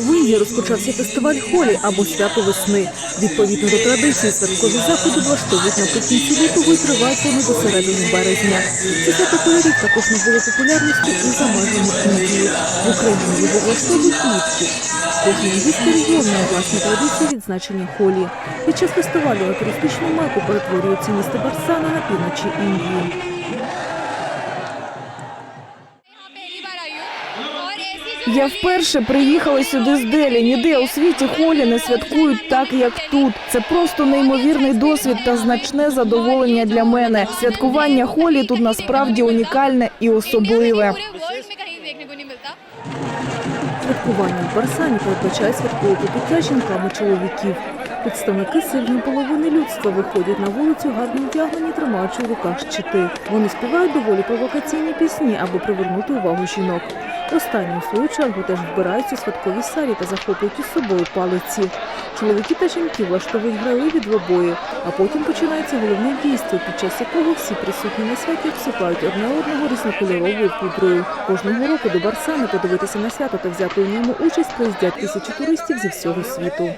В Індії розпочався фестиваль холі або свято весни. Відповідно до традиції, святкові заходи влаштовують наприкінці лютого і тривають вони до середини березня. Це свято кольорів також набуло популярності і за межами Індії. В Україні його влаштовують влітку. Кожен індійський регіон власні традиції відзначення холі. Під час фестивалю на туристичну мету перетворюється місто Барсана на півночі Індії. Я вперше приїхала сюди з Делі. Ніде у світі холі не святкують так, як тут. Це просто неймовірний досвід та значне задоволення для мене. Святкування холі тут насправді унікальне і особливе. Святкування в Барсані передбачає святкове побиття чоловіків. Представники сильної половини людства виходять на вулицю гарно вдягнені, тримаючи в руках щити. Вони співають доволі провокаційні пісні, аби привернути увагу жінок. Останні, у свою чергу, теж вбираються у святкові сарі та захоплюють із собою палиці. Чоловіки та жінки влаштовують грайливі двобої, а потім починається головне дійство, під час якого всі присутні на святі обсипають одне одного різнокольоровою пудрою. Кожного року до Барсани подивитися на свято та взяти у ньому участь приїздять тисячі туристів зі всього світу.